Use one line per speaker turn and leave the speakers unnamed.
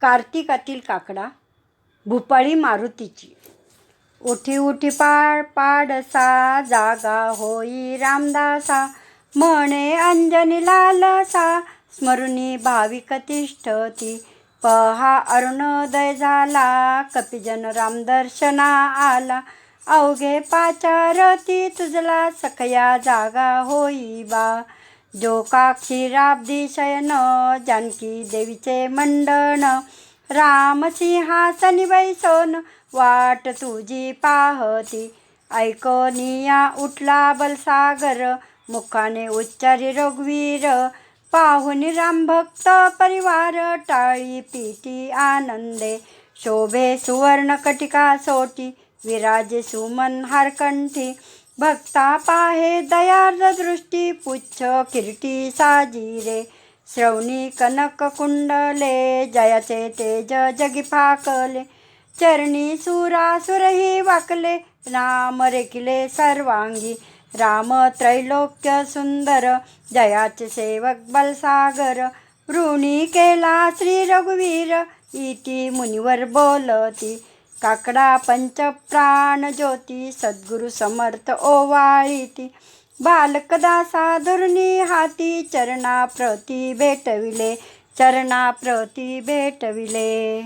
कार्तिकातील काकडा भूपाळी मारुतीची. उठी उठी पाड पाडसा जागा होई रामदासा म्हणे अंजनी लालसा स्मरुणी भाविक तिष्ठती. पहा अरुणोदय झाला कपिजन रामदर्शना आला. अवघे पाचारती तुझला सखया जागा होई बा. जो काक्षी शयन जानकी देवीचे मंडन. रामसिंहासनी बैसोन वाट तुझी पाहती. ऐकोनिया उठला बलसागर मुखाने उच्चारी रघुवीर. पाहुन रामभक्त परिवार टाळी पीती आनंदे. शोभे सुवर्ण कटिका सोटी विराजे सुमन हारकंठी. भक्ता पाहे दयार्द दृष्टी पुच्छ किरीटी साजिरे श्रवणी कनक कुंडले जयाचे तेज जगी फाकले. चरणी सुरासुरही वाकले राम रेखिले सर्वांगी. राम त्रैलोक्य सुंदर जयाचे सेवक बलसागर. ऋणी केला श्री रघुवीर इति मुनिवर बोलती. काकडा पंचप्राण ज्योती सद्गुरु समर्थ ओवाळीती. बालकदा साधुर्णी हाती चरणा प्रती भेटविले चरणा प्रती भेटविले.